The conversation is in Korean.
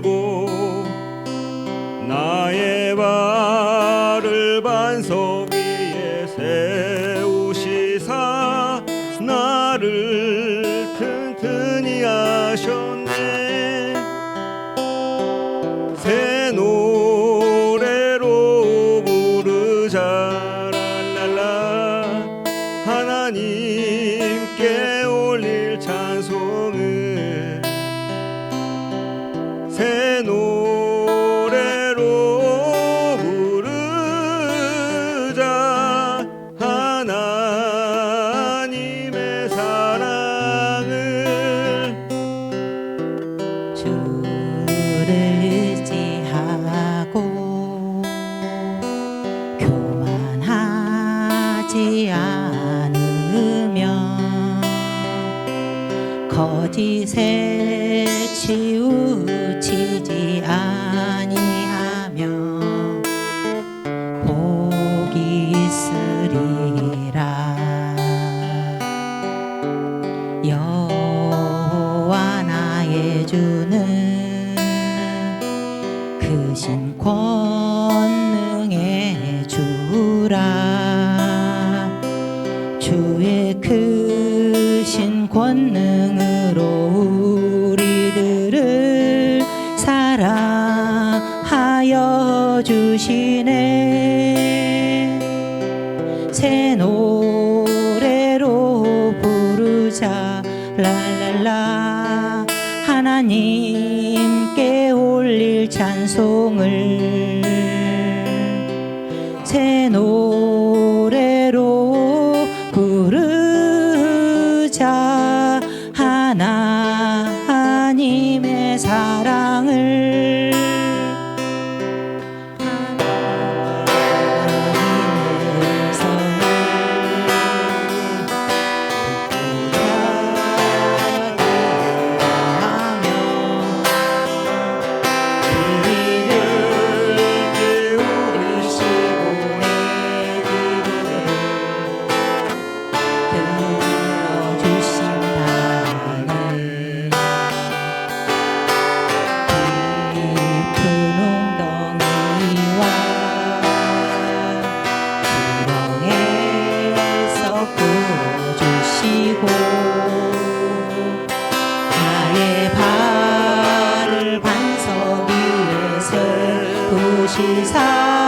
들고 나의 발을 반석 위에 세우시사 나를 튼튼히 하셔 주를 의지하고 교만하지 않으며 거짓에 치우 주는 크신 권능의 주라. 주의 크신 권능으로 우리들을 사랑하여 주시네. 새 노래로 부르자. 랄랄라 하나님께 올릴 찬송을 새노 나의 발을 반석 위에 세우시사